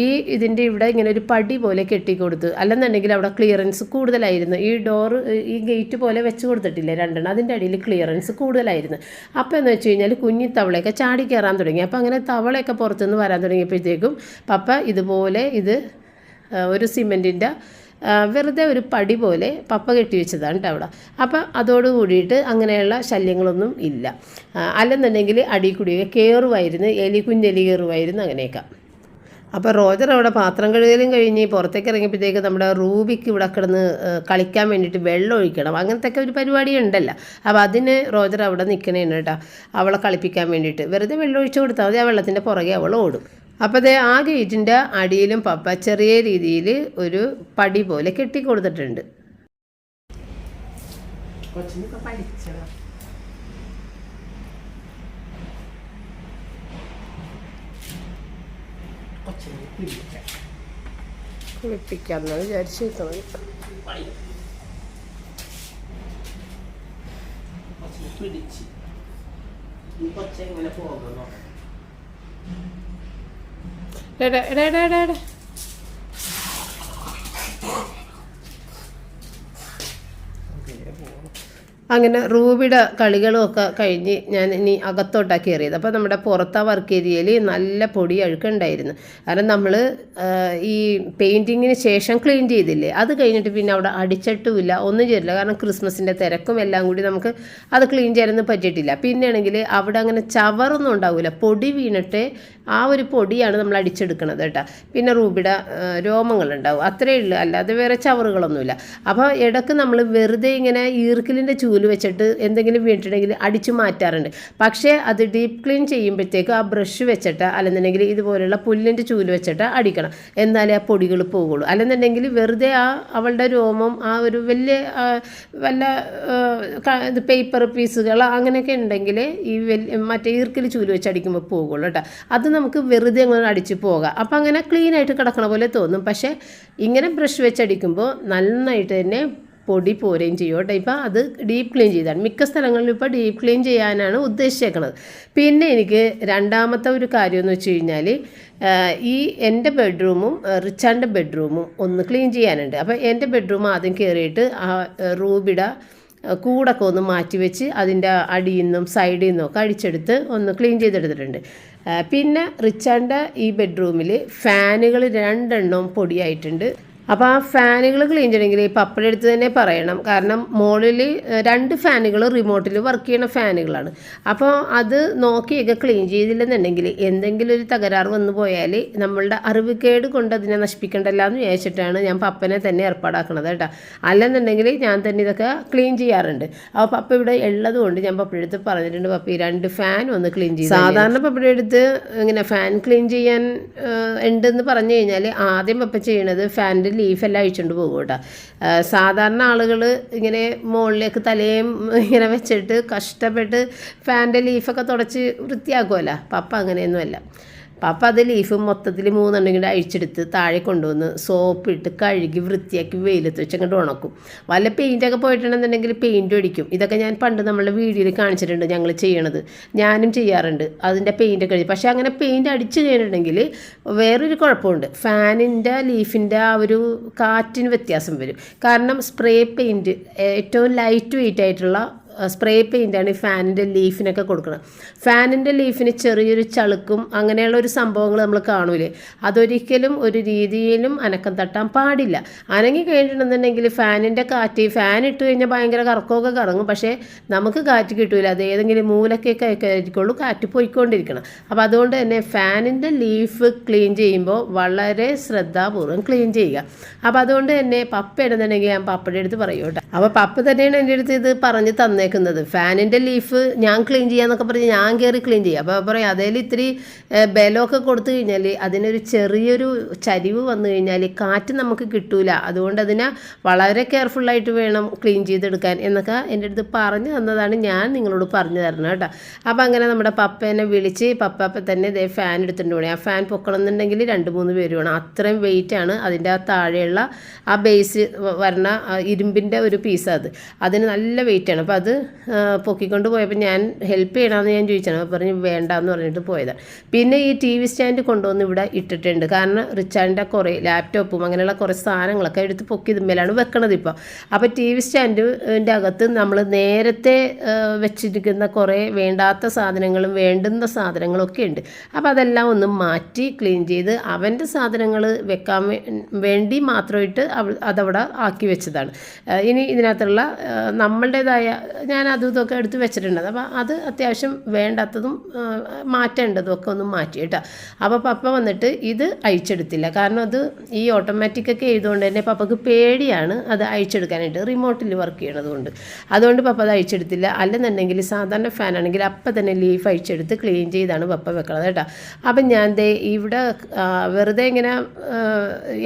ഈ ഇതിന്റെ ഇവിടെ ഇങ്ങനെ ഒരു പടി പോലെ കെട്ടിക്കൊടുത്തു. അല്ലെന്നുണ്ടെങ്കിൽ അവിടെ ക്ലിയറൻസ് കൂടുതലായിരുന്നു. ഈ ഡോറ് ഈ ഗേറ്റ് പോലെ വെച്ച് കൊടുത്തിട്ടില്ലേ രണ്ടെണ്ണം. അതിന്റെ അടിയിൽ ക്ലിയറൻസ് കൂടുതലായിരുന്നു. അപ്പോൾ എന്ന് വെച്ച് കഴിഞ്ഞാൽ കുഞ്ഞി തവളയൊക്കെ ചാടി കയറാൻ തുടങ്ങി. അപ്പോൾ അങ്ങനെ തവളയൊക്കെ പുറത്തുനിന്ന് വരാൻ തുടങ്ങിയപ്പോഴത്തേക്കും പപ്പ ഇതുപോലെ ഇത് ഒരു സിമെന്റിന്റെ വെറുതെ ഒരു പടി പോലെ പപ്പ കെട്ടി വെച്ചതാണ് കേട്ടോ അവിടെ. അപ്പം അതോട് കൂടിയിട്ട് അങ്ങനെയുള്ള ശല്യങ്ങളൊന്നും ഇല്ല. അല്ലെന്നുണ്ടെങ്കിൽ അടി കൂടിയൊക്കെ കയറുമായിരുന്നു എലി കുഞ്ഞെലി കയറുമായിരുന്നു അങ്ങനെയൊക്കെ. അപ്പോൾ റോജർ അവിടെ പാത്രം കഴുകലും കഴിഞ്ഞ് പുറത്തേക്ക് ഇറങ്ങിയപ്പോഴത്തേക്ക് നമ്മുടെ റൂബിക്ക് ഇവിടെ കിടന്ന് കളിക്കാൻ വേണ്ടിയിട്ട് വെള്ളം ഒഴിക്കണം. അങ്ങനത്തെ ഒക്കെ ഒരു പരിപാടി ഉണ്ടല്ലോ. അപ്പോൾ അതിന് റോജർ അവിടെ നിൽക്കണേണ് കേട്ടോ അവളെ കളിപ്പിക്കാൻ വേണ്ടിയിട്ട്. വെറുതെ വെള്ളം ഒഴിച്ച് കൊടുത്താൽ മതി. ആ വെള്ളത്തിന്റെ പുറകെ അവൾ ഓടും. അപ്പോൾ അതേ ആ ഗേറ്റിന്റെ അടിയിലും പപ്പ ചെറിയ രീതിയിൽ ഒരു പടി പോലെ കെട്ടി കൊടുത്തിട്ടുണ്ട് കുളിപ്പിക്കാമെന്ന് വിചാരിച്ചു പിടിച്ച്. കൊച്ചെങ്ങനെ പോകുന്നു? എടാ എടാ എടാ എടാ അങ്ങനെ റൂബിയുടെ കളികളും ഒക്കെ കഴിഞ്ഞ് ഞാൻ ഇനി അകത്തോട്ടാണ് കയറിയത് അപ്പോൾ നമ്മുടെ പുറത്താ വർക്ക് ഏരിയയിൽ നല്ല പൊടി അഴുക്കുണ്ടായിരുന്നു. കാരണം നമ്മൾ ഈ പെയിന്റിങ്ങിന് ശേഷം ക്ലീൻ ചെയ്തില്ലേ? അത് കഴിഞ്ഞിട്ട് പിന്നെ അവിടെ അടിച്ചിട്ടുമില്ല ഒന്നും ചെയ്തില്ല കാരണം ക്രിസ്മസിന്റെ തിരക്കും എല്ലാം കൂടി നമുക്ക് അത് ക്ലീൻ ചെയ്യാനൊന്നും പറ്റിയിട്ടില്ല. പിന്നെയാണെങ്കിൽ അവിടെ അങ്ങനെ ചവറൊന്നും ഉണ്ടാവില്ല. പൊടി വീണിട്ട് ആ ഒരു പൊടിയാണ് നമ്മൾ അടിച്ചെടുക്കുന്നത് കേട്ടോ. പിന്നെ റൂബിയുടെ രോമങ്ങളുണ്ടാവും. അത്രയേ ഉള്ളൂ. അല്ലാതെ വേറെ ചവറുകളൊന്നുമില്ല. അപ്പോൾ ഇടയ്ക്ക് നമ്മൾ വെറുതെ ഇങ്ങനെ ഈർക്കിലിന്റെ ചൂൽ വെച്ചിട്ട് എന്തെങ്കിലും വീണിട്ടുണ്ടെങ്കിൽ അടിച്ചു മാറ്റാറുണ്ട്. പക്ഷേ അത് ഡീപ്പ് ക്ലീൻ ചെയ്യുമ്പോഴത്തേക്ക് ആ ബ്രഷ് വെച്ചിട്ട് അല്ലെന്നുണ്ടെങ്കിൽ ഇതുപോലുള്ള പുല്ലിന്റെ ചൂൽ വെച്ചിട്ട് അടിക്കണം. എന്നാലേ ആ പൊടികൾ പോകുള്ളൂ അല്ലെന്നുണ്ടെങ്കിൽ വെറുതെ ആ അവളുടെ രോമം ആ ഒരു വലിയ വല്ല ഇത് പേപ്പർ പീസുകൾ അങ്ങനെയൊക്കെ ഉണ്ടെങ്കിൽ ഈ മറ്റേ ഈർക്കിൽ ചൂൽ വെച്ച് അടിക്കുമ്പോൾ പോകുള്ളൂ കേട്ടോ. അത് നമുക്ക് വെറുതെ അങ്ങനെ അടിച്ച് പോകാം. അപ്പം അങ്ങനെ ക്ലീൻ ആയിട്ട് കിടക്കണ പോലെ തോന്നും. പക്ഷേ ഇങ്ങനെ ബ്രഷ് വെച്ചടിക്കുമ്പോൾ നന്നായിട്ട് തന്നെ പൊടി പോരുകയും ചെയ്യും കേട്ടോ. അത് ഡീപ്പ് ക്ലീൻ ചെയ്താണ്. മിക്ക സ്ഥലങ്ങളിലും ഇപ്പോൾ ഡീപ്പ് ക്ലീൻ ചെയ്യാനാണ് ഉദ്ദേശിച്ചേക്കുന്നത് പിന്നെ എനിക്ക് രണ്ടാമത്തെ ഒരു കാര്യം എന്ന് വെച്ച് കഴിഞ്ഞാൽ ഈ എന്റെ ബെഡ്റൂമും റിച്ചാന്റെ ബെഡ്റൂമും ഒന്ന് ക്ലീൻ ചെയ്യാനുണ്ട്. അപ്പോൾ എന്റെ ബെഡ്റൂം ആദ്യം കയറിയിട്ട് ആ റൂബിയുടെ കൂടൊക്കെ ഒന്ന് മാറ്റി വെച്ച് അതിന്റെ അടിയിൽ നിന്നും സൈഡിൽ നിന്നും ഒക്കെ അടിച്ചെടുത്ത് ഒന്ന് ക്ലീൻ ചെയ്തെടുത്തിട്ടുണ്ട്. പിന്നെ റിച്ചാന്റെ ഈ ബെഡ്റൂമിൽ ഫാനുകൾ രണ്ടെണ്ണം പൊടിയായിട്ടുണ്ട്. അപ്പോൾ ആ ഫാനുകൾ ക്ലീൻ ചെയ്യണമെങ്കിൽ ഈ പപ്പയുടെ തന്നെ പറയണം. കാരണം മുകളിൽ രണ്ട് ഫാനുകൾ റിമോട്ടിൽ വർക്ക് ചെയ്യുന്ന ഫാനുകളാണ്. അപ്പോൾ അത് നോക്കിയൊക്കെ ക്ലീൻ ചെയ്തില്ലെന്നുണ്ടെങ്കിൽ എന്തെങ്കിലും ഒരു തകരാറ് വന്നു പോയാൽ നമ്മളുടെ അറിവുകേട് കൊണ്ട് അതിനെ നശിപ്പിക്കണ്ടല്ല എന്ന് വിചാരിച്ചിട്ടാണ് ഞാൻ പപ്പനെ തന്നെ ഏർപ്പാടാക്കണത് കേട്ടോ. അല്ലെന്നുണ്ടെങ്കിൽ ഞാൻ തന്നെ ഇതൊക്കെ ക്ലീൻ ചെയ്യാറുണ്ട്. അപ്പോൾ പപ്പ ഇവിടെ ഉള്ളത് കൊണ്ട് ഞാൻ പപ്പയുടെ പറഞ്ഞിട്ടുണ്ട് പപ്പ ഈ രണ്ട് ഫാൻ ഒന്ന് ക്ലീൻ ചെയ്യും സാധാരണ പപ്പയുടെ അടുത്ത് ഇങ്ങനെ ഫാൻ ക്ലീൻ ചെയ്യാൻ ഉണ്ടെന്ന് പറഞ്ഞു കഴിഞ്ഞാൽ ആദ്യം പപ്പ ചെയ്യണത് ഫാനിന്റെ ലീഫെല്ലാം അഴിച്ചുകൊണ്ട് പോകും കേട്ടോ. സാധാരണ ആളുകൾ ഇങ്ങനെ മുകളിലേക്ക് തലയും ഇങ്ങനെ വെച്ചിട്ട് കഷ്ടപ്പെട്ട് ഫാന്റെ ലീഫൊക്കെ തുടച്ച് വൃത്തിയാക്കുമല്ലോ പപ്പ അങ്ങനെയൊന്നുമല്ല. പപ്പ അത് ലീഫ് മൊത്തത്തിൽ മൂന്നെണ്ണം ഇങ്ങനെ അഴിച്ചെടുത്ത് താഴെ കൊണ്ടുവന്ന് സോപ്പ് ഇട്ട് കഴുകി വൃത്തിയാക്കി വെയിലത്ത് വെച്ച് അങ്ങോട്ട് ഉണക്കും. വല്ല പെയിന്റൊക്കെ പോയിട്ടുണ്ടെന്നുണ്ടെങ്കിൽ പെയിന്റ് അടിക്കും. ഇതൊക്കെ ഞാൻ പണ്ട് നമ്മളുടെ വീഡിയോയിൽ കാണിച്ചിട്ടുണ്ട് ഞങ്ങൾ ചെയ്യണത്. ഞാനും ചെയ്യാറുണ്ട്. അതിന്റെ പെയിന്റ് ഒക്കെ അടിക്കും. പക്ഷേ അങ്ങനെ പെയിന്റ് അടിച്ച് കഴിഞ്ഞിട്ടുണ്ടെങ്കിൽ വേറൊരു കുഴപ്പമുണ്ട്. ഫാനിന്റെ ലീഫിന്റെ ആ ഒരു കാറ്റിന് വ്യത്യാസം വരും. കാരണം സ്പ്രേ പെയിന്റ് ഏറ്റവും ലൈറ്റ് വെയിറ്റ് ആയിട്ടുള്ള സ്പ്രേ പെയിന്റാണ് ഈ ഫാനിന്റെ ലീഫിനൊക്കെ കൊടുക്കുന്നത്. ഫാനിന്റെ ലീഫിന് ചെറിയൊരു ചളുക്കും അങ്ങനെയുള്ള ഒരു സംഭവങ്ങൾ നമ്മൾ കാണൂലേ? അതൊരിക്കലും ഒരു രീതിയിലും അനക്കം തട്ടാൻ പാടില്ല. അനങ്ങി കഴിഞ്ഞിട്ടുണ്ടെന്നുണ്ടെങ്കിൽ ഫാനിന്റെ കാറ്റ് ഫാൻ ഇട്ട് കഴിഞ്ഞാൽ ഭയങ്കര കറക്കമൊക്കെ കറങ്ങും. പക്ഷേ നമുക്ക് കാറ്റ് കിട്ടൂല. അത് ഏതെങ്കിലും മൂലക്കൊക്കെ ആയിരിക്കുള്ളൂ കാറ്റ് പോയിക്കൊണ്ടിരിക്കണം. അപ്പോൾ അതുകൊണ്ട് തന്നെ ഫാനിന്റെ ലീഫ് ക്ലീൻ ചെയ്യുമ്പോൾ വളരെ ശ്രദ്ധാപൂർവം ക്ലീൻ ചെയ്യുക. അപ്പോൾ അതുകൊണ്ട് തന്നെ പപ്പ ഇടുന്നുണ്ടെങ്കിൽ ഞാൻ പപ്പയുടെ അടുത്ത് പറയൂട്ടോ അപ്പോൾ പപ്പ തന്നെയാണ് എന്റെ അടുത്ത് ഇത് പറഞ്ഞ് തന്നേക്കുന്നത് ഫാനിന്റെ ലീഫ് ഞാൻ ക്ലീൻ ചെയ്യാന്നൊക്കെ പറഞ്ഞ് ഞാൻ കയറി ക്ലീൻ ചെയ്യുക അപ്പോൾ പറയും അതേൽ ഇത്തിരി ബലമൊക്കെ കൊടുത്തു കഴിഞ്ഞാൽ അതിനൊരു ചെറിയൊരു ചരിവ് വന്നു കഴിഞ്ഞാൽ കാറ്റ് നമുക്ക് കിട്ടൂല. അതുകൊണ്ട് അതിനെ വളരെ കെയർഫുള്ളായിട്ട് വേണം ക്ലീൻ ചെയ്തെടുക്കാൻ എന്നൊക്കെ എന്റെ അടുത്ത് പറഞ്ഞു തന്നതാണ് ഞാൻ നിങ്ങളോട് പറഞ്ഞു തരണം കേട്ടോ. അപ്പോൾ അങ്ങനെ നമ്മുടെ പപ്പേനെ വിളിച്ച് പപ്പ അപ്പം തന്നെ ഇതേ ഫാൻ എടുത്തിട്ട് വേണം ആ ഫാൻ പൊക്കണം എന്നുണ്ടെങ്കിൽ രണ്ട് മൂന്ന് പേര് വേണം. അത്രയും വെയിറ്റാണ് അതിന്റെ ആ താഴെയുള്ള ആ ബേസ് വരണ ഇരുമ്പിന്റെ ഒരു പീസ് അത്. അതിന് നല്ല വെയിറ്റാണ് അപ്പോൾ അത് പൊക്കിക്കൊണ്ട് പോയപ്പോൾ ഞാൻ ഹെൽപ്പ് ചെയ്യണമെന്ന് ഞാൻ ചോദിച്ചാണ്. അപ്പോൾ പറഞ്ഞു വേണ്ട എന്ന് പറഞ്ഞിട്ട് പോയതാണ് പിന്നെ ഈ ടി വി സ്റ്റാൻഡ് കൊണ്ടുവന്ന് ഇവിടെ ഇട്ടിട്ടുണ്ട്. കാരണം റിച്ചാന്റെ കുറേ ലാപ്ടോപ്പും അങ്ങനെയുള്ള കുറേ സാധനങ്ങളൊക്കെ എടുത്ത് പൊക്കി ഇതുമ്മേലാണ് വെക്കണത് ഇപ്പോൾ അപ്പോൾ ടി വി സ്റ്റാൻഡിന്റെ അകത്ത് നമ്മൾ നേരത്തെ വെച്ചിരിക്കുന്ന കുറേ വേണ്ടാത്ത സാധനങ്ങളും വേണ്ടുന്ന സാധനങ്ങളൊക്കെ ഉണ്ട്. അപ്പോൾ അതെല്ലാം ഒന്ന് മാറ്റി ക്ലീൻ ചെയ്ത് അവന്റെ സാധനങ്ങൾ വെക്കാൻ വേണ്ടി മാത്രമായിട്ട് അതവിടെ ആക്കി വെച്ചതാണ്. ഇനി ഇതിനകത്തുള്ള നമ്മളുടേതായ ഞാൻ അതും ഇതൊക്കെ എടുത്ത് വെച്ചിട്ടുണ്ട്. അപ്പോൾ അത് അത്യാവശ്യം വേണ്ടാത്തതും മാറ്റേണ്ടതും ഒക്കെ ഒന്ന് മാറ്റി കേട്ടോ. അപ്പോൾ പപ്പ വന്നിട്ട് ഇത് അഴിച്ചെടുത്തില്ല. കാരണം അത് ഈ ഓട്ടോമാറ്റിക് ഒക്കെ ചെയ്തുകൊണ്ട് തന്നെ പപ്പക്ക് പേടിയാണ് അത് അഴിച്ചെടുക്കാനായിട്ട്. റിമോട്ടിൽ വർക്ക് ചെയ്യണത് കൊണ്ട്. അതുകൊണ്ട് പപ്പ അത് അഴിച്ചെടുത്തില്ല. അല്ലെന്നുണ്ടെങ്കിൽ സാധാരണ ഫാൻ ആണെങ്കിൽ അപ്പം തന്നെ ലീഫ് അഴിച്ചെടുത്ത് ക്ലീൻ ചെയ്താണ് പപ്പ വെക്കണത് കേട്ടോ. അപ്പം ഞാൻ ദേ ഇവിടെ വെറുതെ ഇങ്ങനെ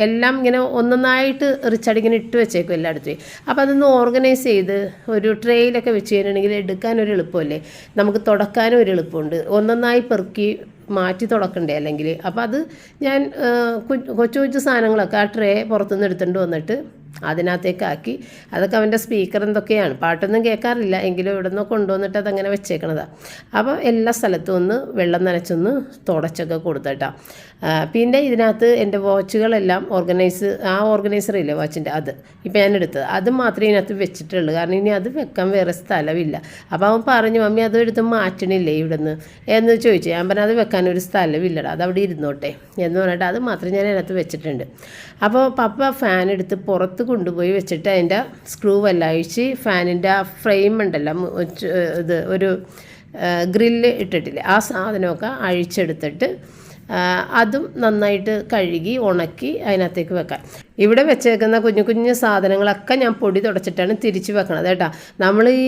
എല്ലാം ഇങ്ങനെ ഒന്നൊന്നായിട്ട് റിച്ചാർഡ് ഇങ്ങനെ ഇട്ട് വെച്ചേക്കും എല്ലായിടത്തും അപ്പോൾ അതൊന്ന് ഓർഗനൈസ് ചെയ്ത് ഒരു ട്രേയിലൊക്കെ വെച്ച് കഴിഞ്ഞിട്ടുണ്ടെങ്കിൽ എടുക്കാൻ ഒരു എളുപ്പമല്ലേ? നമുക്ക് തുടക്കാനും ഒരു എളുപ്പമുണ്ട്. ഒന്നൊന്നായി പെറുക്കി മാറ്റി തുടക്കണ്ടേ അല്ലെങ്കിൽ? അപ്പോൾ അത് ഞാൻ കൊച്ചു കൊച്ചു സാധനങ്ങളൊക്കെ ആ ട്രേ പുറത്തുനിന്ന് എടുത്തുകൊണ്ട് വന്നിട്ട് അതിനകത്തേക്കാക്കി. അതൊക്കെ അവന്റെ സ്പീക്കർ എന്തൊക്കെയാണ്? പാട്ടൊന്നും കേൾക്കാറില്ല. എങ്കിലും ഇവിടെ നിന്ന് കൊണ്ടുവന്നിട്ട് അതങ്ങനെ വെച്ചേക്കണതാണ് അപ്പോൾ എല്ലാ സ്ഥലത്തും ഒന്ന് വെള്ളം നനച്ചൊന്ന് തുടച്ചൊക്കെ കൊടുത്തട്ടാ. പിന്നെ ഇതിനകത്ത് എന്റെ വാച്ചുകളെല്ലാം ഓർഗനൈസ് ആ ഓർഗനൈസർ ഇല്ലേ വാച്ചിന്റെ? അത്. ഇപ്പം ഞാൻ എടുത്തത്. അത് മാത്രമേ ഇതിനകത്ത് വെച്ചിട്ടുള്ളൂ. കാരണം ഇനി അത് വെക്കാൻ വേറെ സ്ഥലമില്ല. അപ്പോൾ അവൻ പറഞ്ഞു മമ്മി അത് എടുത്ത് മാറ്റണില്ലേ ഇവിടുന്ന്? എന്ന് ചോദിച്ചു. ഞാൻ പറഞ്ഞു അത് വെക്കാൻ ഒരു സ്ഥലമില്ലടാ. അത് അവിടെ ഇരുന്നോട്ടെ. എന്ന് പറഞ്ഞിട്ട് അത് മാത്രം ഞാൻ അതിനകത്ത് വെച്ചിട്ടുണ്ട്. അപ്പോൾ പപ്പ ഫാൻ എടുത്ത് പുറത്ത് കൊണ്ടുപോയി വെച്ചിട്ട് അതിന്റെ സ്ക്രൂ എല്ലാം അഴിച്ച് ഫാനിന്റെ ആ ഫ്രെയിം ഉണ്ടല്ലോ ഇത് ഒരു ഗ്രില്ല് ഇട്ടിട്ടില്ലേ ആ സാധനമൊക്കെ അഴിച്ചെടുത്തിട്ട് അതും നന്നായിട്ട് കഴുകി ഉണക്കി അതിനകത്തേക്ക് വെക്കാൻ ഇവിടെ വെച്ചേക്കുന്ന കുഞ്ഞു കുഞ്ഞു സാധനങ്ങളൊക്കെ ഞാൻ പൊടി തുടച്ചിട്ടാണ് തിരിച്ച് വെക്കണത് കേട്ടോ. നമ്മൾ ഈ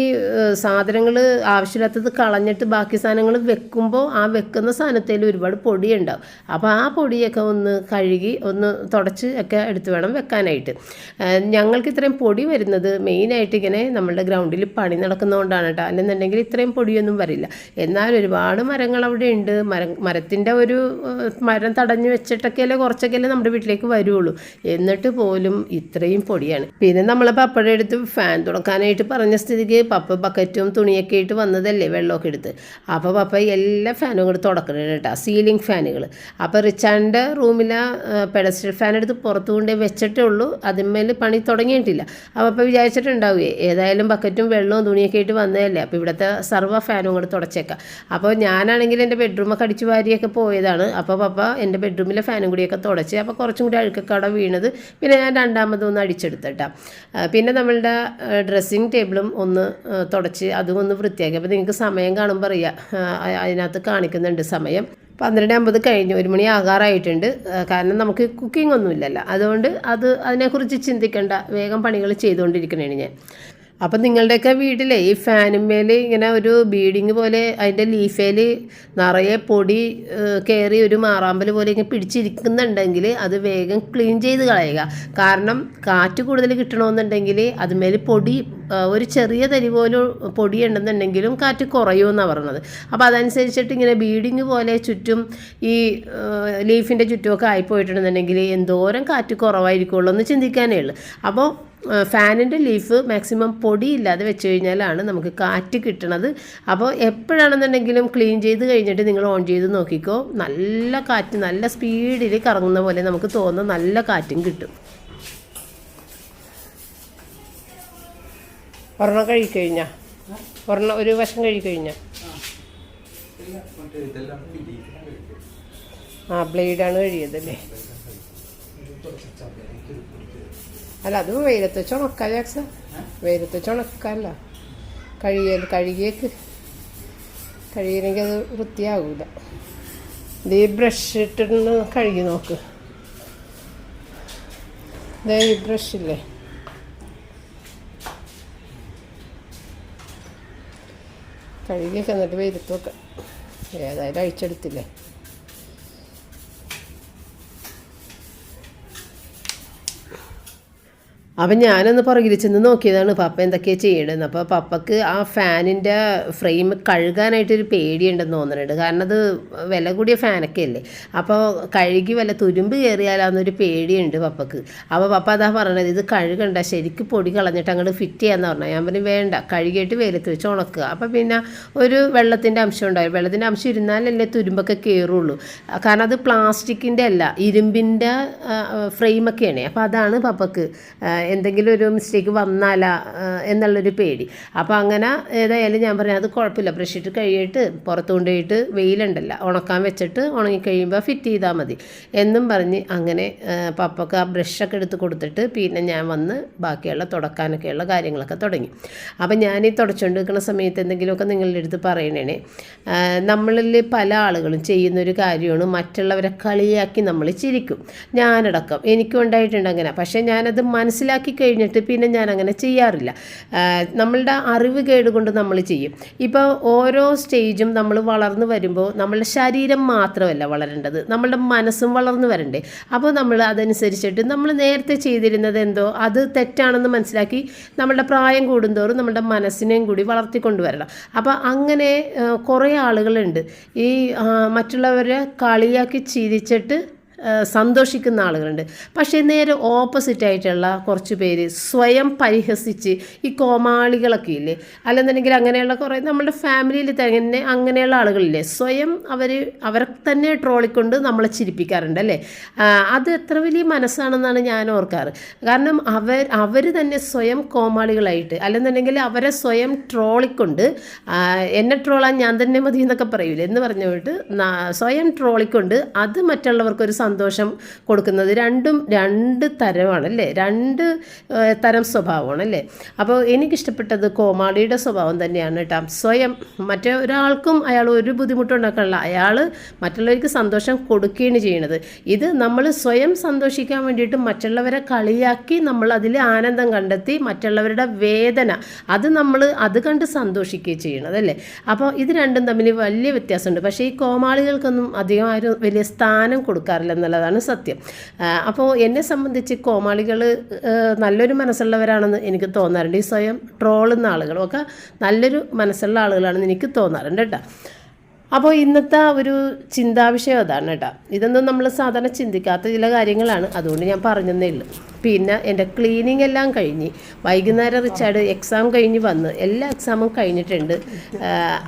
സാധനങ്ങൾ ആവശ്യമില്ലാത്തത് കളഞ്ഞിട്ട് ബാക്കി സാധനങ്ങൾ വെക്കുമ്പോൾ ആ വെക്കുന്ന സാധനത്തിൽ ഒരുപാട് പൊടിയുണ്ടാവും. അപ്പോൾ ആ പൊടിയൊക്കെ ഒന്ന് കഴുകി ഒന്ന് തുടച്ച് ഒക്കെ എടുത്ത് വേണം വെക്കാനായിട്ട്. ഞങ്ങൾക്ക് ഇത്രയും പൊടി വരുന്നത് മെയിനായിട്ട് ഇങ്ങനെ നമ്മളുടെ ഗ്രൗണ്ടിൽ പണി നടക്കുന്നതുകൊണ്ടാണ് കേട്ടോ. അല്ലെന്നുണ്ടെങ്കിൽ ഇത്രയും പൊടിയൊന്നും വരില്ല. എന്നാൽ ഒരുപാട് മരങ്ങൾ അവിടെ ഉണ്ട്. മരം മരത്തിന്റെ ഒരു മരം തടഞ്ഞു വെച്ചിട്ടൊക്കെയല്ലേ കുറച്ചൊക്കെയല്ലേ നമ്മുടെ വീട്ടിലേക്ക് വരുള്ളൂ. എന്നിട്ട് പോലും ഇത്രയും പൊടിയാണ്. പിന്നെ നമ്മൾ പപ്പയുടെ അടുത്ത് ഫാൻ തുടക്കാനായിട്ട് പറഞ്ഞ സ്ഥിതിക്ക് പപ്പ ബക്കറ്റും തുണിയൊക്കെ ആയിട്ട് വന്നതല്ലേ വെള്ളമൊക്കെ എടുത്ത്. അപ്പോൾ പപ്പ എല്ലാ ഫാനും കൂടെ തുടക്കണം കേട്ടോ സീലിംഗ് ഫാനുകൾ അപ്പോൾ റിച്ചാന്റെ റൂമിലെ പെഡസ്റ്റൽ ഫാൻ എടുത്ത് പുറത്തു കൊണ്ടേ വെച്ചിട്ടേ ഉള്ളൂ അതിന്മേൽ പണി തുടങ്ങിയിട്ടില്ല. അപ്പോൾ അപ്പോൾ വിചാരിച്ചിട്ടുണ്ടാവുകയെ ഏതായാലും ബക്കറ്റും വെള്ളവും തുണിയൊക്കെ ആയിട്ട് വന്നതല്ലേ അപ്പോൾ ഇവിടുത്തെ സർവ ഫാനും കൂടെ തുടച്ചേക്കാം. അപ്പോൾ ഞാനാണെങ്കിൽ എന്റെ ബെഡ്റൂമൊക്കെ അടിച്ചു വാരിയൊക്കെ പോയതാണ്. അപ്പോൾ പപ്പ എന്റെ ബെഡ്റൂമിലെ ഫാനും കൂടിയൊക്കെ തുടച്ച് അപ്പോൾ കുറച്ചും കൂടി അഴുക്കൊക്കെ അവിടെ വീണത് പിന്നെ ഞാൻ രണ്ടാമതൊന്ന് അടിച്ചെടുത്തിട്ടാ. പിന്നെ നമ്മളുടെ ഡ്രസ്സിങ് ടേബിളും ഒന്ന് തുടച്ച് അതും ഒന്ന് വൃത്തിയാക്കി. അപ്പോൾ നിങ്ങൾക്ക് സമയം കാണുമ്പോൾ അറിയാം. അതിനകത്ത് കാണിക്കുന്നുണ്ട് സമയം. പന്ത്രണ്ട് അമ്പത് കഴിഞ്ഞു. ഒരു മണി ആകാറായിട്ടുണ്ട്. കാരണം നമുക്ക് കുക്കിംഗ് ഒന്നുമില്ലല്ലോ. അതുകൊണ്ട് അത് അതിനെക്കുറിച്ച് ചിന്തിക്കേണ്ട. വേഗം പണികൾ ചെയ്തുകൊണ്ടിരിക്കണേണ് ഞാൻ. അപ്പം നിങ്ങളുടെയൊക്കെ വീട്ടിലെ ഈ ഫാനുമേൽ ഇങ്ങനെ ഒരു ബീഡിങ് പോലെ അതിന്റെ ലീഫേൽ നിറയെ പൊടി കയറി ഒരു മാറാമ്പൽ പോലെ ഇങ്ങനെ പിടിച്ചിരിക്കുന്നുണ്ടെങ്കിൽ അത് വേഗം ക്ലീൻ ചെയ്ത് കളയുക. കാരണം കാറ്റ് കൂടുതൽ കിട്ടണമെന്നുണ്ടെങ്കിൽ അതുമേൽ പൊടി ഒരു ചെറിയ തരി പോലും പൊടിയുണ്ടെന്നുണ്ടെങ്കിലും കാറ്റ് കുറയുമെന്നാണ് പറഞ്ഞത്. അപ്പോൾ അതനുസരിച്ചിട്ട് ഇങ്ങനെ ബീഡിങ് പോലെ ചുറ്റും ഈ ലീഫിന്റെ ചുറ്റുമൊക്കെ ആയിപ്പോയിട്ടുണ്ടെന്നുണ്ടെങ്കിൽ എന്തോരം കാറ്റ് കുറവായിരിക്കുള്ളൂ എന്ന് ചിന്തിക്കാനേ ഉള്ളൂ. അപ്പോൾ ഫാനിന്റെ ലീഫ് മാക്സിമം പൊടിയില്ലാതെ വെച്ച് കഴിഞ്ഞാലാണ് നമുക്ക് കാറ്റ് കിട്ടണത്. അപ്പോൾ എപ്പോഴാണെന്നുണ്ടെങ്കിലും ക്ലീൻ ചെയ്ത് കഴിഞ്ഞിട്ട് നിങ്ങൾ ഓൺ ചെയ്ത് നോക്കിക്കോ. നല്ല കാറ്റ് നല്ല സ്പീഡിൽ കറങ്ങുന്ന പോലെ നമുക്ക് തോന്നുന്ന നല്ല കാറ്റും കിട്ടും. ഒരെണ്ണം കഴിക്കഴിഞ്ഞ. ഒരെണ്ണം ഒരു വശം കഴിക്കഴിഞ്ഞ. ആ ബ്ലേഡാണ് കഴിയതല്ലേ? അല്ല അത് വെയിലത്ത് വെച്ച് ഉണക്കാം ജാക്സ വെയിലത്ത് വെച്ച് കഴുകിയാൽ കഴുകിയേക്ക്. കഴുകിയില്ലെങ്കിൽ അത് വൃത്തിയാകൂല ഇത് ഈ ബ്രഷ് ഇട്ടിട്ട് കഴുകി നോക്ക്. ഇതേ ഈ ബ്രഷില്ലേ? കഴുകിയൊക്കെ എന്നിട്ട് വെയിലത്ത് വെക്കാം. ഏതായാലും അഴിച്ചെടുത്തില്ലേ? അപ്പം ഞാനൊന്ന് പുറകിൽ ചെന്ന് നോക്കിയതാണ് പപ്പ എന്തൊക്കെയാണ് ചെയ്യണമെന്ന് അപ്പോൾ പപ്പക്ക് ആ ഫാനിന്റെ ഫ്രെയിം കഴുകാനായിട്ടൊരു പേടിയുണ്ടെന്ന് തോന്നുന്നുണ്ട് കാരണം അത് വില കൂടിയ ഫാനൊക്കെ അല്ലേ? അപ്പോൾ കഴുകി വല്ല തുരുമ്പ് കയറിയാലാന്നൊരു പേടിയുണ്ട് പപ്പക്ക്. അപ്പോൾ പപ്പ അതാ പറഞ്ഞത് ഇത് കഴുകണ്ട ശരിക്ക് പൊടി കളഞ്ഞിട്ട് അങ്ങോട്ട് ഫിറ്റ് ചെയ്യാന്ന് പറഞ്ഞു ഞാൻ പറഞ്ഞു വേണ്ട കഴുകിയിട്ട് വെയിലത്ത് വെച്ച് ഉണക്കുക അപ്പോൾ പിന്നെ ഒരു വെള്ളത്തിന്റെ അംശം ഉണ്ടാവും വെള്ളത്തിന്റെ അംശം ഇരുന്നാലല്ലേ തുരുമ്പൊക്കെ കയറുള്ളൂ. കാരണം അത് പ്ലാസ്റ്റിക്കിന്റെ അല്ല ഇരുമ്പിന്റെ ഫ്രെയിമൊക്കെയാണ്. അപ്പോൾ അതാണ് പപ്പക്ക് എന്തെങ്കിലും ഒരു മിസ്റ്റേക്ക് വന്നാലാ എന്നുള്ളൊരു പേടി. അപ്പോൾ അങ്ങനെ ഏതായാലും ഞാൻ പറഞ്ഞു അത് കുഴപ്പമില്ല ബ്രഷ് ഇട്ട് കഴിയിട്ട് പുറത്ത് കൊണ്ടുപോയിട്ട് വെയിലുണ്ടല്ലോ ഉണക്കാൻ വെച്ചിട്ട് ഉണങ്ങി കഴിയുമ്പോൾ ഫിറ്റ് ചെയ്താൽ മതി. എന്നും പറഞ്ഞ് അങ്ങനെ പപ്പക്ക് ആ ബ്രഷൊക്കെ എടുത്ത് കൊടുത്തിട്ട് പിന്നെ ഞാൻ വന്ന് ബാക്കിയുള്ള തുടക്കാനൊക്കെയുള്ള കാര്യങ്ങളൊക്കെ തുടങ്ങി. അപ്പം ഞാൻ ഈ തുടച്ചുകൊണ്ട് നിൽക്കുന്ന സമയത്ത് എന്തെങ്കിലുമൊക്കെ നിങ്ങളുടെ അടുത്ത് പറയണേ നമ്മളിൽ പല ആളുകളും ചെയ്യുന്നൊരു കാര്യമാണ് മറ്റുള്ളവരെ കളിയാക്കി നമ്മൾ ചിരിക്കും. ഞാനടക്കം എനിക്കും ഉണ്ടായിട്ടുണ്ട് അങ്ങനെ പക്ഷേ ഞാനത് മനസ്സിലാക്കി കഴിഞ്ഞിട്ട് പിന്നെ ഞാൻ അങ്ങനെ ചെയ്യാറില്ല നമ്മളുടെ അറിവ് കേടുകൊണ്ട് നമ്മൾ ചെയ്യും. ഇപ്പോൾ ഓരോ സ്റ്റേജും നമ്മൾ വളർന്നു വരുമ്പോൾ നമ്മളുടെ ശരീരം മാത്രമല്ല വളരേണ്ടത്. നമ്മളുടെ മനസ്സും വളർന്നു വരണ്ടേ. അപ്പോൾ നമ്മൾ അതനുസരിച്ചിട്ട് നമ്മൾ നേരത്തെ ചെയ്തിരുന്നത് എന്തോ അത് തെറ്റാണെന്ന് മനസ്സിലാക്കി നമ്മളുടെ പ്രായം കൂടുന്തോറും നമ്മുടെ മനസ്സിനെയും കൂടി വളർത്തിക്കൊണ്ടുവരണം. അപ്പോൾ അങ്ങനെ കുറേ ആളുകളുണ്ട്. ഈ മറ്റുള്ളവരെ കളിയാക്കി ചിരിച്ചിട്ട് സന്തോഷിക്കുന്ന ആളുകളുണ്ട്. പക്ഷേ നേരെ ഓപ്പോസിറ്റായിട്ടുള്ള കുറച്ച് പേര് സ്വയം പരിഹസിച്ച് ഈ കോമാളികളൊക്കെ ഇല്ലേ? അല്ലെന്നുണ്ടെങ്കിൽ അങ്ങനെയുള്ള കുറേ നമ്മുടെ ഫാമിലിയിൽ തന്നെ അങ്ങനെയുള്ള ആളുകളില്ലേ? സ്വയം അവർ അവരെ തന്നെ ട്രോളിക്കൊണ്ട് നമ്മളെ ചിരിപ്പിക്കാറുണ്ട് അല്ലേ? അത് എത്ര വലിയ മനസ്സാണെന്നാണ് ഞാൻ ഓർക്കാറ്. കാരണം അവർ അവർ തന്നെ സ്വയം കോമാളികളായിട്ട് അല്ലെന്നുണ്ടെങ്കിൽ അവരെ സ്വയം ട്രോളിക്കൊണ്ട് എന്നെ ട്രോളാൻ ഞാൻ തന്നെ മതി എന്നൊക്കെ പറയൂലേ? എന്ന് പറഞ്ഞുകൊണ്ട് സ്വയം ട്രോളിക്കൊണ്ട് അത് മറ്റുള്ളവർക്കൊരു സന്തോഷം കൊടുക്കുന്നത് രണ്ടും രണ്ട് തരമാണല്ലേ? രണ്ട് തരം സ്വഭാവമാണല്ലേ? അപ്പോൾ എനിക്കിഷ്ടപ്പെട്ടത് കോമാളിയുടെ സ്വഭാവം തന്നെയാണ് കേട്ടോ. സ്വയം മറ്റേ ഒരാൾക്കും അയാൾ ഒരു ബുദ്ധിമുട്ടുണ്ടാക്കാനില്ല അയാൾ മറ്റുള്ളവർക്ക് സന്തോഷം കൊടുക്കുകയാണ് ചെയ്യുന്നത് ഇത് നമ്മൾ സ്വയം സന്തോഷിക്കാൻ വേണ്ടിയിട്ട് മറ്റുള്ളവരെ കളിയാക്കി നമ്മൾ അതിൽ ആനന്ദം കണ്ടെത്തി മറ്റുള്ളവരുടെ വേദന അത് നമ്മൾ അത് കണ്ട് സന്തോഷിക്കുകയും ചെയ്യണത് അല്ലേ? അപ്പോൾ ഇത് രണ്ടും തമ്മിൽ വലിയ വ്യത്യാസമുണ്ട്. പക്ഷേ ഈ കോമാളികൾക്കൊന്നും അധികം ആരും വലിയ സ്ഥാനം കൊടുക്കാറില്ല. എന്നുള്ളതാണ് സത്യം. അപ്പോൾ എന്നെ സംബന്ധിച്ച് കോമാളികൾ നല്ലൊരു മനസ്സുള്ളവരാണെന്ന് എനിക്ക് തോന്നാറുണ്ട്. ഈ സ്വയം ട്രോളുന്ന ആളുകളൊക്കെ നല്ലൊരു മനസ്സുള്ള ആളുകളാണെന്ന് എനിക്ക് തോന്നാറുണ്ട് കേട്ടോ അപ്പോൾ ഇന്നത്തെ ഒരു ചിന്താവിഷയം അതാണ് കേട്ടോ. ഇതൊന്നും നമ്മൾ സാധാരണ ചിന്തിക്കാത്ത ചില കാര്യങ്ങളാണ്. അതുകൊണ്ട് ഞാൻ പറഞ്ഞതേ ഉള്ളൂ. പിന്നെ എന്റെ ക്ലീനിങ് എല്ലാം കഴിഞ്ഞ് വൈകുന്നേരം റിച്ചാർഡ് എക്സാം കഴിഞ്ഞ് വന്ന് എല്ലാ എക്സാമും കഴിഞ്ഞിട്ടുണ്ട്.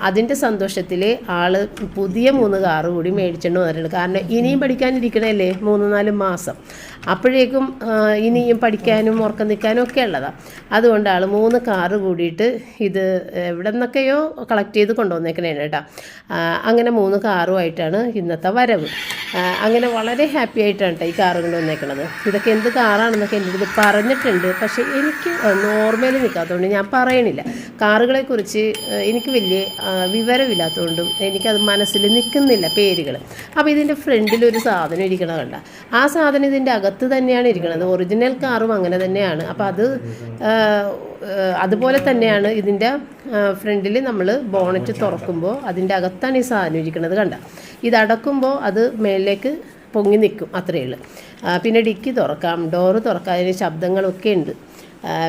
അതിന്റെ സന്തോഷത്തിൽ ആൾ പുതിയ മൂന്ന് കാറ് കൂടി മേടിച്ചിട്ട് വന്നിട്ടുണ്ട്. കാരണം ഇനിയും പഠിക്കാനിരിക്കണല്ലേ? മൂന്ന് നാല് മാസം. അപ്പോഴേക്കും ഇനിയും പഠിക്കാനും ഉറക്കം നിൽക്കാനും ഒക്കെ ഉള്ളതാണ് അതുകൊണ്ട് ആൾ മൂന്ന് കാറ് കൂടിയിട്ട് ഇത് എവിടെ നിന്നൊക്കെയോ കളക്ട് ചെയ്ത് കൊണ്ടുവന്നേക്കണേണ് കേട്ടോ. അങ്ങനെ മൂന്ന് കാറുമായിട്ടാണ് ഇന്നത്തെ വരവ്. അങ്ങനെ വളരെ ഹാപ്പി ആയിട്ടാണ് കേട്ടോ ഈ കാറുകൾ വന്നേക്കുന്നത് ഇതൊക്കെ എന്ത് കാറാണെന്നൊക്കെ എന്റെ അടുത്ത് പറഞ്ഞിട്ടുണ്ട്. പക്ഷേ എനിക്ക് നോർമൽ നിൽക്കാത്തതുകൊണ്ട് ഞാൻ പറയണില്ല. കാറുകളെക്കുറിച്ച് കുറിച്ച് എനിക്ക് വലിയ വിവരമില്ലാത്തതുകൊണ്ടും എനിക്കത് മനസ്സിൽ നിൽക്കുന്നില്ല പേരുകൾ. അപ്പോൾ ഇതിന്റെ ഫ്രണ്ടിൽ ഒരു സാധനം ഇരിക്കണ ആ സാധനം ഇതിന്റെ അകത്ത് തന്നെയാണ് ഇരിക്കുന്നത് ഒറിജിനൽ കാറും അങ്ങനെ തന്നെയാണ്. അപ്പോൾ അത് അതുപോലെ തന്നെയാണ് ഇതിന്റെ ഫ്രണ്ടിൽ നമ്മൾ ബോണറ്റ് തുറക്കുമ്പോൾ അതിന്റെ അകത്താണ് ഈ സാധനം ഇരിക്കുന്നത് കണ്ട. ഇതടക്കുമ്പോൾ അത് മേളിലേക്ക് പൊങ്ങി നിൽക്കും അത്രയേ ഉള്ളൂ. പിന്നെ ഡിക്കി തുറക്കാം ഡോറ് തുറക്കാം അതിന് ശബ്ദങ്ങളൊക്കെ ഉണ്ട്.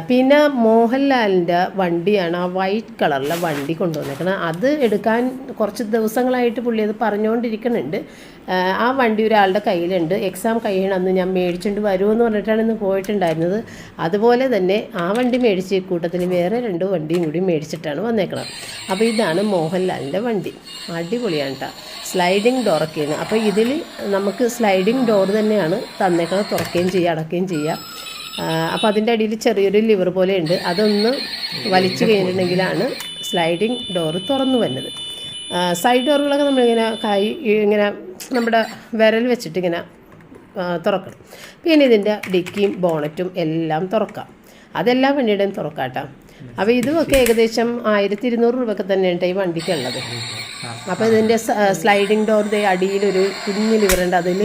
പിന്നെ മോഹൻലാലിന്റെ വണ്ടിയാണ് ആ വൈറ്റ് കളറിലെ വണ്ടി കൊണ്ടുവന്നേക്കുന്നത് അത് എടുക്കാൻ കുറച്ച് ദിവസങ്ങളായിട്ട് പുള്ളി അത് പറഞ്ഞുകൊണ്ടിരിക്കുന്നുണ്ട്. ആ, വണ്ടി ഒരാളുടെ കയ്യിലുണ്ട്. എക്സാം കഴിയണം അന്ന് ഞാൻ മേടിച്ചുകൊണ്ട് വരുമെന്ന് പറഞ്ഞിട്ടാണ് ഇന്ന് പോയിട്ടുണ്ടായിരുന്നത്. അതുപോലെ തന്നെ ആ വണ്ടി മേടിച്ച് കൂട്ടത്തിൽ വേറെ രണ്ട് വണ്ടിയും കൂടി മേടിച്ചിട്ടാണ് വന്നേക്കുന്നത് അപ്പോൾ ഇതാണ് മോഹൻലാലിന്റെ വണ്ടി. അടിപൊളിയാണ് കേട്ടോ സ്ലൈഡിങ് ഡോറൊക്കെയാണ് അപ്പോൾ ഇതിൽ നമുക്ക് സ്ലൈഡിങ് ഡോർ തന്നെയാണ് തന്നേക്കുന്നത് തുറക്കുകയും ചെയ്യുക അടക്കുകയും ചെയ്യാം. അപ്പോൾ അതിന്റെ അടിയിൽ ചെറിയൊരു ലിവർ പോലെ ഉണ്ട് അതൊന്ന് വലിച്ചു കഴിഞ്ഞിട്ടുണ്ടെങ്കിലാണ് സ്ലൈഡിങ് ഡോറ് തുറന്നു വരുന്നത് സൈഡ് ഡോറുകളൊക്കെ നമ്മളിങ്ങനെ കൈ ഇങ്ങനെ നമ്മുടെ വിരൽ വെച്ചിട്ട് ഇങ്ങനെ തുറക്കണം. പിന്നെ ഇതിന്റെ ഡിക്കിയും ബോണറ്റും എല്ലാം തുറക്കാം. അതെല്ലാം വണ്ടിയുടെയും തുറക്കാം അപ്പോൾ ഇതുമൊക്കെ ഏകദേശം ആയിരത്തി ഇരുന്നൂറ് രൂപയൊക്കെ തന്നെയാണ് ഈ വണ്ടിക്കുള്ളത്. അപ്പോൾ ഇതിന്റെ സ്ലൈഡിങ് ഡോറിന്റെ അടിയിലൊരു കുഞ്ഞു ലിവറുണ്ട് അതിൽ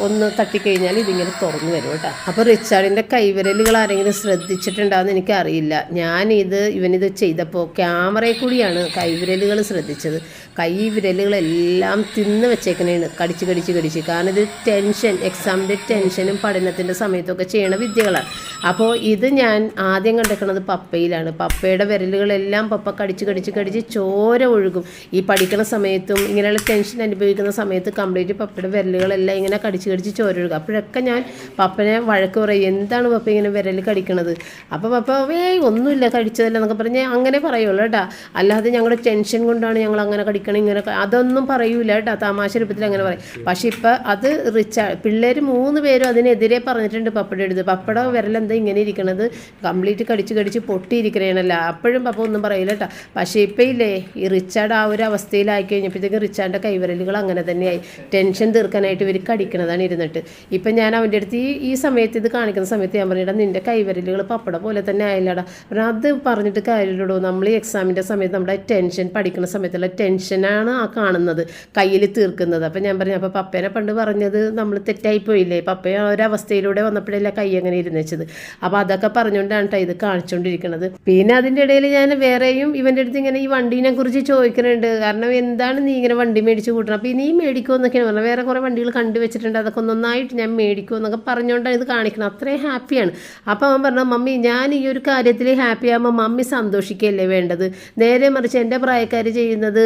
ഒന്ന് തട്ടിക്കഴിഞ്ഞാൽ ഇതിങ്ങനെ തുറന്നു വരും കേട്ടോ. അപ്പോൾ റിച്ചാർഡിന്റെ കൈവിരലുകൾ ആരെങ്കിലും ശ്രദ്ധിച്ചിട്ടുണ്ടാകുമെന്ന് എനിക്കറിയില്ല. ഞാനിത് ഇവനിത് ചെയ്തപ്പോൾ ക്യാമറയിൽ കൂടിയാണ് കൈവിരലുകൾ ശ്രദ്ധിച്ചത്. കൈവിരലുകളെല്ലാം തിന്ന് വെച്ചേക്കണേണ്. കടിച്ച് കടിച്ച് കടിച്ച്. കാരണം ഇത് ടെൻഷൻ എക്സാമിന്റെ ടെൻഷനും പഠനത്തിന്റെ സമയത്തൊക്കെ ചെയ്യണ വിദ്യകളാണ്. അപ്പോൾ ഇത് ഞാൻ ആദ്യം കണ്ടെക്കണത് പപ്പയിലാണ്. പപ്പയുടെ വിരലുകളെല്ലാം പപ്പ കടിച്ച് കടിച്ച് കടിച്ച് ചോര ഒഴുകും. ഈ പഠിക്കണ സമയത്തും ഇങ്ങനെയുള്ള ടെൻഷൻ അനുഭവിക്കുന്ന സമയത്ത് കംപ്ലീറ്റ് പപ്പയുടെ വിരലുകളെല്ലാം ഇങ്ങനെ കടിച്ച് കടിച്ച് ചോരൊഴുക. അപ്പോഴൊക്കെ ഞാൻ പപ്പനെ വഴക്ക് പറയും എന്താണ് പപ്പ ഇങ്ങനെ വിരൽ കടിക്കണത്? അപ്പോൾ പപ്പ ഏയ് ഒന്നുമില്ല കടിച്ചതല്ല എന്നൊക്കെ പറഞ്ഞ് അങ്ങനെ പറയുള്ളൂ കേട്ടോ. അല്ലാതെ ഞങ്ങളുടെ ടെൻഷൻ കൊണ്ടാണ് ഞങ്ങൾ അങ്ങനെ കടിക്കണം ഇങ്ങനെ അതൊന്നും പറയൂല കേട്ടോ. തമാശ രൂപത്തിൽ അങ്ങനെ പറയും. പക്ഷേ ഇപ്പം അത് റിച്ച പിള്ളേർ മൂന്ന് പേരും അതിനെതിരെ പറഞ്ഞിട്ടുണ്ട് പപ്പയുടെ അടുത്ത്. പപ്പയുടെ വിരലെന്താ ഇങ്ങനെ ഇരിക്കണത്? കംപ്ലീറ്റ് കടിച്ച് കടിച്ച് പൊട്ടിയിരിക്കണേനല്ല അപ്പോഴും പപ്പ ഒന്നും പറയില്ല കേട്ടോ. പക്ഷേ ഇപ്പം ഇല്ലേ ഈ റിച്ചാർഡ് ആ ഒരു അവസ്ഥയിലായി കഴിഞ്ഞപ്പോഴത്തേക്ക് റിച്ചാർഡിന്റെ കൈവിരലുകൾ അങ്ങനെ തന്നെയായി. ടെൻഷൻ തീർക്കാനായിട്ട് ഇവർ കടിക്കണതാണ് ഇരുന്നിട്ട്. ഇപ്പം ഞാൻ അവന്റെ അടുത്ത് ഈ ഈ സമയത്ത് ഇത് കാണിക്കുന്ന സമയത്ത് ഞാൻ പറഞ്ഞിടാ നിന്റെ കൈവരലുകൾ പപ്പട പോലെ തന്നെ ആയില്ലടാ. പറഞ്ഞാൽ അത് പറഞ്ഞിട്ട് കാര്യമില്ലടോ. നമ്മൾ ഈ എക്സാമിന്റെ സമയത്ത് നമ്മുടെ ടെൻഷൻ പഠിക്കുന്ന സമയത്തുള്ള ടെൻഷനാണ് ആ കാണുന്നത് കയ്യിൽ തീർക്കുന്നത്. അപ്പം ഞാൻ പറഞ്ഞു അപ്പോൾ പപ്പേനെ പണ്ട് പറഞ്ഞത് നമ്മൾ തെറ്റായി പോയില്ലേ? പപ്പയെ ആ ഒരവസ്ഥയിലൂടെ വന്നപ്പോഴല്ല കൈ അങ്ങനെ ഇരുന്ന് വെച്ചത്? അപ്പോൾ അതൊക്കെ പറഞ്ഞുകൊണ്ടാണ് ഇത് കാണിച്ചുകൊണ്ടിരിക്കുന്നത് പിന്നെ അതിന്റെ ഇടയിൽ ഞാൻ വേറെയും ഇവന്റെ അടുത്ത് ഇങ്ങനെ ഈ വണ്ടീനെ കുറിച്ച് ചോദിക്കുന്നുണ്ട് കാരണം എന്താണ് നീ ഇങ്ങനെ വണ്ടി മേടിച്ച് കൂട്ടണം അപ്പോൾ നീ മേടിക്കുമോ എന്നൊക്കെയാണ് പറഞ്ഞത്. വേറെ കുറേ വണ്ടികൾ കണ്ടു വെച്ചിട്ടുണ്ട്. അതൊക്കെ നന്നായിട്ട് ഞാൻ മേടിക്കും എന്നൊക്കെ പറഞ്ഞുകൊണ്ടാണ് ഇത് കാണിക്കണം. അത്രയും ഹാപ്പിയാണ്. അപ്പോൾ അവൻ പറഞ്ഞു മമ്മി ഞാൻ ഈ ഒരു കാര്യത്തിൽ ഹാപ്പി ആകുമ്പോൾ മമ്മി സന്തോഷിക്കുകയല്ലേ വേണ്ടത്? നേരെ മറിച്ച് എന്റെ പ്രായക്കാർ ചെയ്യുന്നത്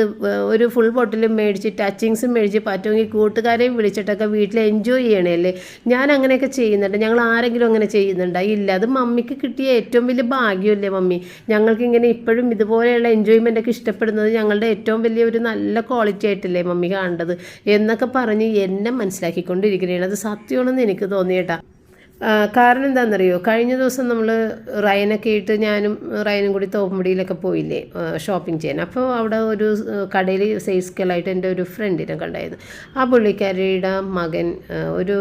ഒരു ഫുൾ ബോട്ടിലും മേടിച്ച് ടച്ചിങ്സും മേടിച്ച് പറ്റുമെങ്കിൽ കൂട്ടുകാരെയും വിളിച്ചിട്ടൊക്കെ വീട്ടിൽ എൻജോയ് ചെയ്യണമല്ലേ ഞാൻ അങ്ങനെയൊക്കെ ചെയ്യുന്നുണ്ട്. ഞങ്ങൾ ആരെങ്കിലും അങ്ങനെ ചെയ്യുന്നുണ്ടോ? ഇല്ല. അത് മമ്മിക്ക് കിട്ടിയ ഏറ്റവും വലിയ ഭാഗ്യമല്ലേ മമ്മി? ഞങ്ങൾക്ക് ഇങ്ങനെ ഇപ്പോഴും ഇതുപോലെയുള്ള എൻജോയ്മെന്റ് ഒക്കെ ഇഷ്ടപ്പെടുന്നത് ഞങ്ങളുടെ ഏറ്റവും വലിയ ഒരു നല്ല ക്വാളിറ്റി ആയിട്ടല്ലേ മമ്മി കാണേണ്ടത് എന്നൊക്കെ പറഞ്ഞ് എന്നെ മനസ്സിലാക്കിക്കൊണ്ടിരിക്കുകയാണ്. അത് സത്യമാണെന്ന് എനിക്ക് തോന്നിയേട്ടാ കാരണം എന്താണെന്നറിയോ? കഴിഞ്ഞ ദിവസം നമ്മൾ റയനൊക്കെ ഇട്ട് ഞാനും റയനും കൂടി തോപ്പുമുടിയിലൊക്കെ പോയില്ലേ ഷോപ്പിംഗ് ചെയ്യാൻ. അപ്പോൾ അവിടെ ഒരു കടയിൽ സെയിൽസ് ഗേളായിട്ട് എന്റെ ഒരു ഫ്രണ്ടിനെ കണ്ടായിരുന്നു. ആ പുള്ളിക്കാരിയുടെ മകൻ ഒരു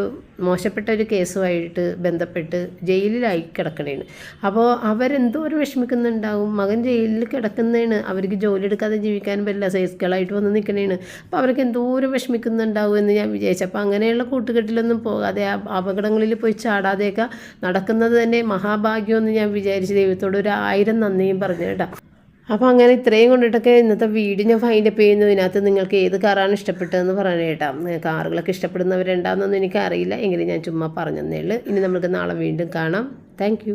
മോശപ്പെട്ട ഒരു കേസുമായിട്ട് ബന്ധപ്പെട്ട് ജയിലിലായി കിടക്കണേണ്. അപ്പോൾ അവരെന്തോ ഒരു വിഷമിക്കുന്നുണ്ടാവും. മകൻ ജയിലിൽ കിടക്കുന്നതാണ് അവർക്ക് ജോലി എടുക്കാതെ ജീവിക്കാൻ പറ്റില്ല. സൈസ്കളായിട്ട് വന്ന് നിൽക്കണേണ് അപ്പോൾ അവർക്ക് എന്തോ ഒരു വിഷമിക്കുന്നുണ്ടാവും എന്ന് ഞാൻ വിചാരിച്ചു. അപ്പോൾ അങ്ങനെയുള്ള കൂട്ടുകെട്ടിലൊന്നും പോകാതെ അപകടങ്ങളിൽ പോയി ചാടാതെയൊക്കെ നടക്കുന്നത് തന്നെ മഹാഭാഗ്യമെന്ന് ഞാൻ വിചാരിച്ച്. ദൈവത്തോട് ഒരു ആയിരം നന്ദിയും പറഞ്ഞു കേട്ടോ. അപ്പോൾ അങ്ങനെ ഇത്രയും കൊണ്ടിട്ടൊക്കെ ഇന്നത്തെ വീഡിയോ ഞാൻ ഫൈൻഡ് അപ്പ് ചെയ്യുന്നു. ഇതിനകത്ത് നിങ്ങൾക്ക് ഏത് കാറാണ് ഇഷ്ടപ്പെട്ടതെന്ന് പറയണേ കേട്ടോ. കാറുകളൊക്കെ ഇഷ്ടപ്പെടുന്നവരുണ്ടാകുന്നൊന്നും എനിക്കറിയില്ല. എങ്കിലും ഞാൻ ചുമ്മാ പറഞ്ഞു ഉള്ളൂ. ഇനി നമുക്ക് നാളെ വീണ്ടും കാണാം. താങ്ക്